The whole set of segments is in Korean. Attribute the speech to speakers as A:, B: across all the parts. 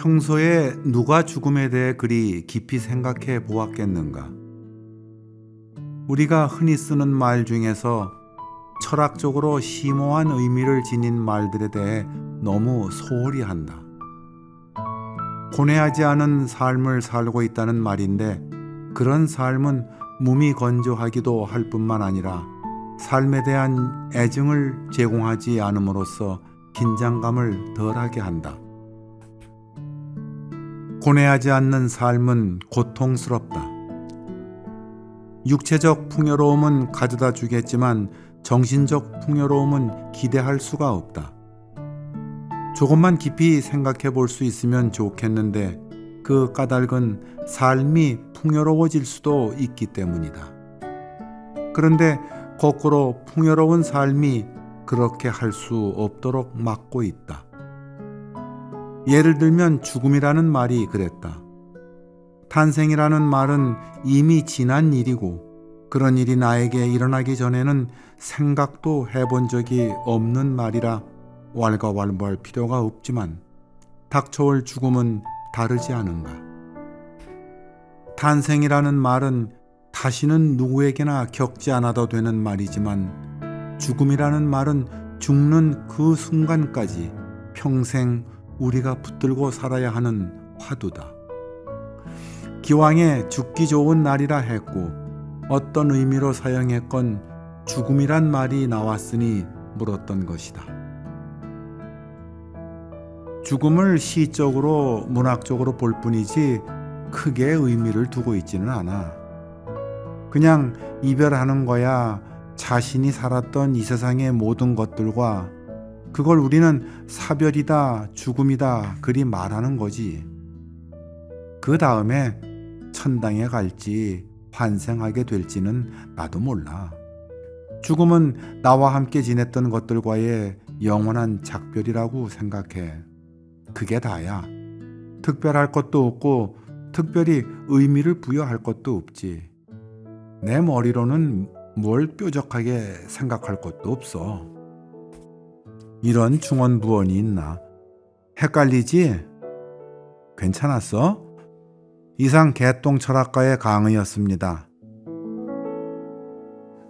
A: 평소에 누가 죽음에 대해 그리 깊이 생각해 보았겠는가? 우리가 흔히 쓰는 말 중에서 철학적으로 심오한 의미를 지닌 말들에 대해 너무 소홀히 한다. 고뇌하지 않은 삶을 살고 있다는 말인데 그런 삶은 몸이 건조하기도 할 뿐만 아니라 삶에 대한 애증을 제공하지 않음으로써 긴장감을 덜하게 한다. 고뇌하지 않는 삶은 고통스럽다. 육체적 풍요로움은 가져다 주겠지만 정신적 풍요로움은 기대할 수가 없다. 조금만 깊이 생각해 볼 수 있으면 좋겠는데 그 까닭은 삶이 풍요로워질 수도 있기 때문이다. 그런데 거꾸로 풍요로운 삶이 그렇게 할 수 없도록 막고 있다. 예를 들면 죽음이라는 말이 그랬다. 탄생이라는 말은 이미 지난 일이고 그런 일이 나에게 일어나기 전에는 생각도 해본 적이 없는 말이라 왈가왈부할 필요가 없지만 닥쳐올 죽음은 다르지 않은가. 탄생이라는 말은 다시는 누구에게나 겪지 않아도 되는 말이지만 죽음이라는 말은 죽는 그 순간까지 평생 우리가 붙들고 살아야 하는 화두다. 기왕에 죽기 좋은 날이라 했고 어떤 의미로 사용했건 죽음이란 말이 나왔으니 물었던 것이다. 죽음을 시적으로 문학적으로 볼 뿐이지 크게 의미를 두고 있지는 않아. 그냥 이별하는 거야 자신이 살았던 이 세상의 모든 것들과 그걸 우리는 사별이다, 죽음이다, 그리 말하는 거지. 그 다음에 천당에 갈지 환생하게 될지는 나도 몰라. 죽음은 나와 함께 지냈던 것들과의 영원한 작별이라고 생각해. 그게 다야. 특별할 것도 없고 특별히 의미를 부여할 것도 없지. 내 머리로는 뭘 뾰족하게 생각할 것도 없어. 이런 중언부언이 있나? 헷갈리지? 괜찮았어? 이상 개똥 철학가의 강의였습니다.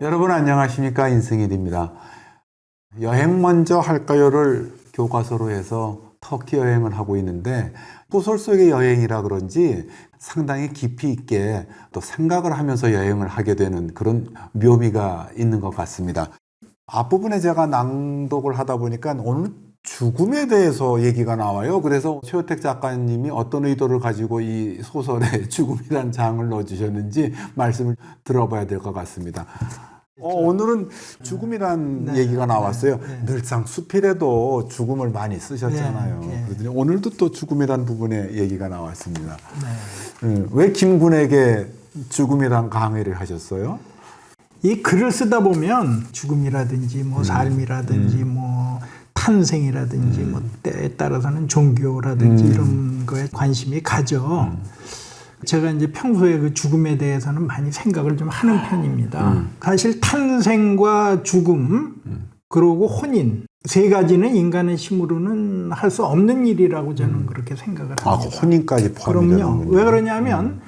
A: 여러분 안녕하십니까 인생일입니다. 여행 먼저 할까요를 교과서로 해서 터키 여행을 하고 있는데 소설 속의 여행이라 그런지 상당히 깊이 있게 또 생각을 하면서 여행을 하게 되는 그런 묘미가 있는 것 같습니다. 앞부분에 제가 낭독을 하다 보니까 오늘 죽음에 대해서 얘기가 나와요. 그래서 최호택 작가님이 어떤 의도를 가지고 이 소설에 죽음이라는 장을 넣어주셨는지 말씀을 들어봐야 될 것 같습니다. 어, 오늘은 죽음이란
B: 네.
A: 얘기가 나왔어요.
B: 네. 네.
A: 늘상 수필에도 죽음을 많이 쓰셨잖아요.
B: 네, 네.
A: 그랬더니 오늘도 또 죽음이란 부분에 얘기가 나왔습니다.
B: 네.
A: 음, 왜 김군에게 죽음이란 강의를 하셨어요?
B: 이 글을 쓰다 보면 죽음이라든지 뭐 삶이라든지 뭐 탄생이라든지 뭐 때에 따라서는 종교라든지 이런 거에 관심이 가죠. 제가 이제 평소에 그 죽음에 대해서는 많이 생각을 좀 하는 편입니다. 사실 탄생과 죽음 그리고 혼인 세 가지는 인간의 힘으로는 할 수 없는 일이라고 저는 그렇게 생각을
A: 아,
B: 합니다.
A: 그 혼인까지 포함이
B: 그럼요.
A: 되는군요.
B: 왜 그러냐면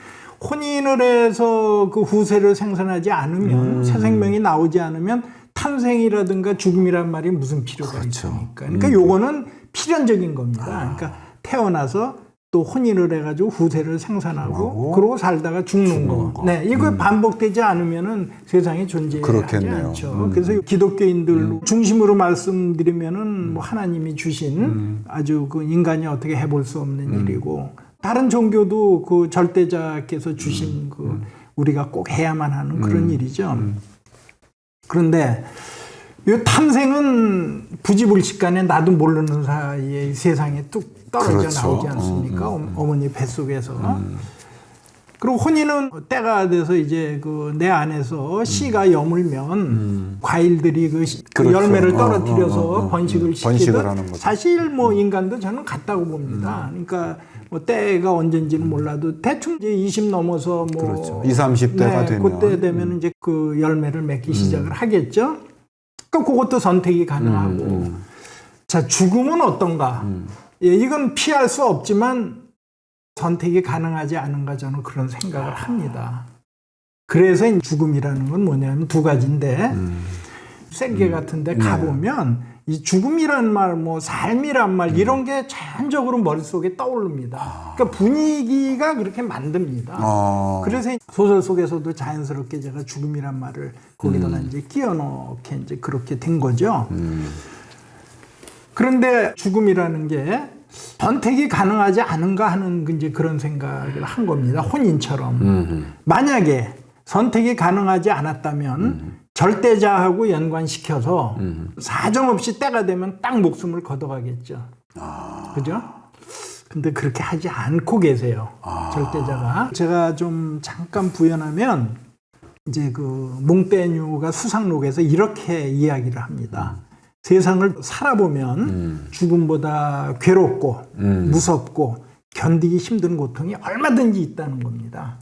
B: 혼인을 해서 그 후세를 생산하지 않으면
A: 음.
B: 새 생명이 나오지 않으면 탄생이라든가 죽음이란 말이 무슨 필요가
A: 그렇죠.
B: 있습니까? 그러니까 요거는 필연적인 겁니다. 그러니까 태어나서 또 혼인을 해가지고 후세를 생산하고
A: 하고
B: 그러고 살다가 죽는
A: 죽는
B: 거.
A: 거.
B: 네, 이거 반복되지 않으면은 세상에 존재하지. 않죠.
A: 음.
B: 그래서 기독교인들 중심으로 말씀드리면은 뭐 하나님이 주신 아주 그 인간이 어떻게 해볼 수 없는 일이고 다른 종교도 그 절대자께서 주신 그 우리가 꼭 해야만 하는 그런 일이죠. 그런데 이 탄생은 부지불식간에 나도 모르는 사이에 이 세상에 뚝 떨어져
A: 그렇죠.
B: 나오지 않습니까?
A: 음, 음,
B: 어- 어머니 뱃속에서. 그리고 혼인은 때가 돼서 이제 그 내 안에서 씨가 여물면 과일들이 그, 시- 그
A: 그렇죠.
B: 열매를
A: 어,
B: 떨어뜨려서
A: 어, 어, 어.
B: 번식을
A: 음,
B: 시키듯
A: 번식을 하는 거죠.
B: 사실 뭐 인간도 저는 같다고 봅니다. 그러니까 뭐 때가 언젠지는 몰라도 대충 이제 20 넘어서 뭐
A: 그렇죠. 20, 30 대가 되면. 음.
B: 그때 되면 이제 그 열매를 맺기 시작을 하겠죠. 그러니까 그것도 선택이 가능하고.
A: 음,
B: 자 죽음은 어떤가? 예, 이건 피할 수 없지만 선택이 가능하지 않은가 저는 그런 생각을 합니다. 그래서 이 죽음이라는 건 뭐냐면 두 가지인데
A: 음.
B: 세계 같은데
A: 네.
B: 가보면 이 죽음이란 말, 뭐 삶이란
A: 음.
B: 말 이런 게 자연적으로 머릿속에 떠오릅니다. 그러니까 분위기가 그렇게 만듭니다.
A: 어.
B: 그래서 이 소설 속에서도 자연스럽게 제가 죽음이란 말을 거기다가
A: 음.
B: 이제 끼워 넣게 이제 그렇게 된 거죠.
A: 음.
B: 그런데 죽음이라는 게 선택이 가능하지 않은가 하는 그 이제 그런 생각을 한 겁니다. 혼인처럼.
A: 음.
B: 만약에 선택이 가능하지 않았다면 절대자하고 연관시켜서 사정없이 때가 되면 딱 목숨을 걷어가겠죠. 그죠? 근데 그렇게 하지 않고 계세요. 절대자가. 제가 좀 잠깐 부연하면 이제 그 몽테뉴가 수상록에서 이렇게 이야기를 합니다. 세상을 살아보면 죽음보다 괴롭고
A: 음.
B: 무섭고 견디기 힘든 고통이 얼마든지 있다는 겁니다.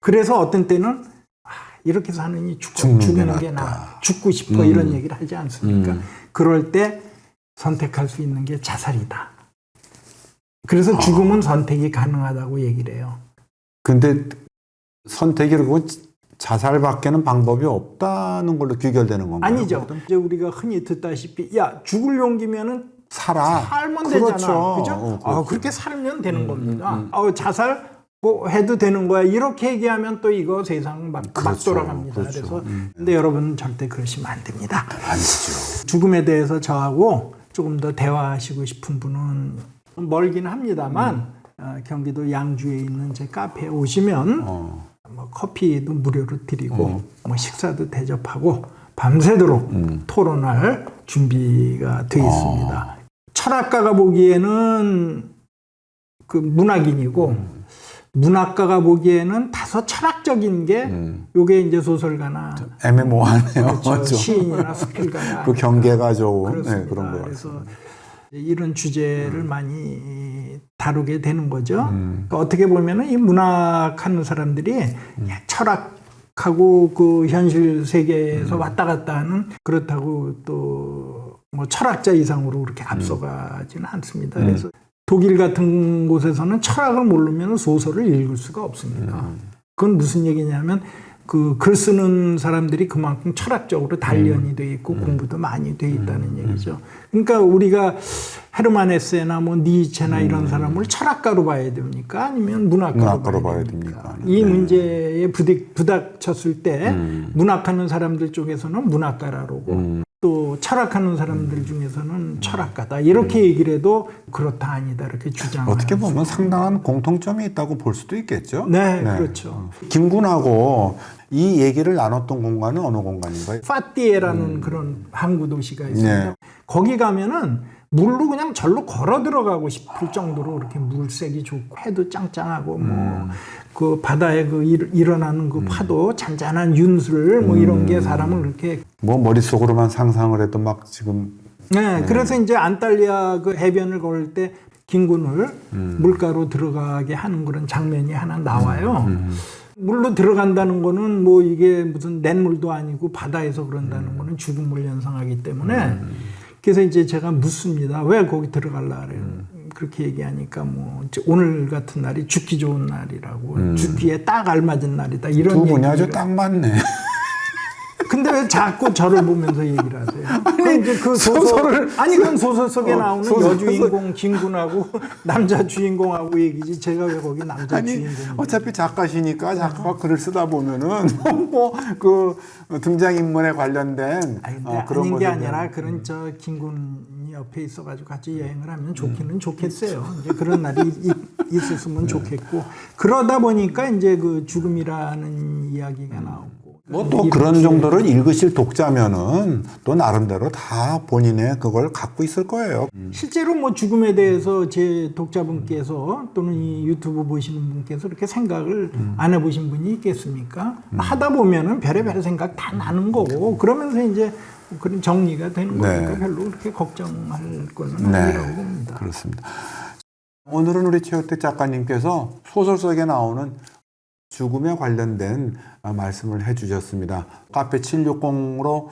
B: 그래서 어떤 때는 아, 이렇게 사느니 죽,
A: 죽는 게
B: 죽는 게
A: 낫다.
B: 나, 죽고 싶어 이런 얘기를 하지 않습니까?
A: 음.
B: 그럴 때 선택할 수 있는 게 자살이다. 그래서 죽음은 선택이 가능하다고 얘기를 해요.
A: 근데 선택이 그리고 자살밖에는 방법이 없다는 걸로 귀결되는 건가요?
B: 아니죠. 이제 우리가 흔히 듣다시피 야 죽을 용기면은
A: 살아.
B: 살면
A: 그렇죠.
B: 되잖아. 그죠?
A: 어,
B: 아,
A: 그렇죠.
B: 그렇게 살면 되는 겁니다.
A: 음.
B: 아, 자살 뭐 해도 되는 거야. 이렇게 얘기하면 또 이거 세상 막, 막
A: 그렇죠.
B: 돌아갑니다.
A: 그렇죠.
B: 그래서 근데 여러분 절대 그러시면 안 됩니다.
A: 아니죠.
B: 죽음에 대해서 저하고 조금 더 대화하시고 싶은 분은 멀긴 합니다만 어, 경기도 양주에 있는 제 카페에 오시면
A: 어.
B: 뭐 커피도 무료로 드리고 뭐 식사도 대접하고 밤새도록 토론할 준비가 돼 있습니다. 철학가가 보기에는 그 문학인이고 문학가가 보기에는 다소 철학적인 게
A: 음.
B: 요게 이제 소설가나
A: 애매모호하네요.
B: 그렇죠. 시인이나 수필가나
A: 그 경계가 좋은. 네, 그런 거 같습니다.
B: 이런 주제를 많이 다루게 되는 거죠.
A: 음.
B: 그러니까 어떻게 보면은 이 문학하는 사람들이 철학하고 그 현실
A: 음.
B: 세계에서 왔다 갔다 하는 그렇다고 또 뭐 철학자 이상으로 그렇게 앞서가지는 않습니다.
A: 음.
B: 그래서 독일 같은 곳에서는 철학을 모르면 소설을 읽을 수가 없습니다.
A: 음.
B: 그건 무슨 얘기냐면 그 글 쓰는 사람들이 그만큼 철학적으로 단련이 돼 있고 공부도 많이 돼 있다는 얘기죠. 그러니까 우리가 헤르만 헤세나 뭐 니체나 이런 사람을 철학가로 봐야 됩니까? 아니면 문학가로,
A: 문학가로
B: 봐야
A: 봐야
B: 됩니까?
A: 됩니까?
B: 이
A: 네.
B: 문제에 부딪, 부닥쳤을 때 문학하는 사람들 쪽에서는 문학가라고 또 철학하는 사람들 중에서는 철학가다 이렇게 얘기를 해도 그렇다 아니다 이렇게 주장.
A: 어떻게 보면 상당한 공통점이 있다고 볼 수도 있겠죠.
B: 네, 그렇죠.
A: 김군하고 이 얘기를 나눴던 공간은 어느 공간인가요?
B: 파띠에라는 그런 항구 도시가 있습니다.
A: 네.
B: 거기 가면은 물로 그냥 절로 걸어 들어가고 싶을 정도로 이렇게 물색이 좋고 해도 짱짱하고 뭐 그 바다에 그 일, 일어나는 그 파도 잔잔한 윤술 뭐 이런 게 사람을 이렇게
A: 뭐 머릿속으로만 상상을 해도 막 지금
B: 네, 그래서 이제 안탈리아 그 해변을 걸을 때 긴군을 물가로 들어가게 하는 그런 장면이 하나 나와요. 물로 들어간다는 거는 뭐 이게 무슨 냇물도 아니고 바다에서 그런다는 거는 죽음을 연상하기 때문에 그래서 이제 제가 묻습니다. 왜 거기 들어갈라 그래요. 그렇게 얘기하니까 뭐 오늘 같은 날이 죽기 좋은 날이라고 죽기에 딱 알맞은 날이다 이런
A: 두 분이 아주 딱 맞네.
B: 근데 왜 자꾸 저를 보면서 얘기를 하세요? 아니 이제 그
A: 소설을-
B: 소설 아니 그건 소설 속에
A: 어,
B: 나오는
A: 소설-
B: 여주인공 김군하고 남자 주인공하고 얘기지. 제가 왜 거기 남자
A: 아니
B: 주인공?
A: 어차피 작가시니까 작가가 글을 쓰다 보면은 뭐그 등장 인물에 관련된
B: 아니,
A: 어, 그런
B: 아닌 게 아니라 그런 저 김군이 옆에 있어가지고 같이 여행을 하면 좋기는 좋겠어요. 이제 그런 날이 있, 있었으면 좋겠고. 그러다 보니까 이제 그 죽음이라는 이야기가 나오고.
A: 뭐 또 그런 정도를 읽으실 독자면은 또 나름대로 다 본인의 그걸 갖고 있을 거예요.
B: 실제로 뭐 죽음에 대해서 제 독자분께서 또는 이 유튜브 보시는 분께서 이렇게 생각을 안 해보신 분이 있겠습니까? 하다 보면은 별의별 생각 다 나는 거고 그러면서 이제 그런 정리가 되는
A: 네.
B: 거니까 별로 그렇게 걱정할 거는
A: 네.
B: 아니라고 봅니다.
A: 그렇습니다. 오늘은 우리 최호택 작가님께서 소설 속에 나오는 죽음에 관련된 아, 말씀을 해 주셨습니다. 카페 760으로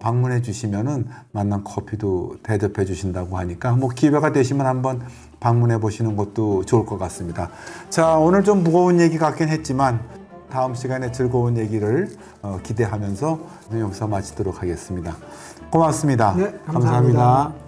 A: 방문해 주시면은 만난 커피도 대접해 주신다고 하니까 뭐 기회가 되시면 한번 방문해 보시는 것도 좋을 것 같습니다. 자, 오늘 좀 무거운 얘기 같긴 했지만 다음 시간에 즐거운 얘기를 어, 기대하면서 여기서 마치도록 하겠습니다. 고맙습니다.
B: 네, 감사합니다.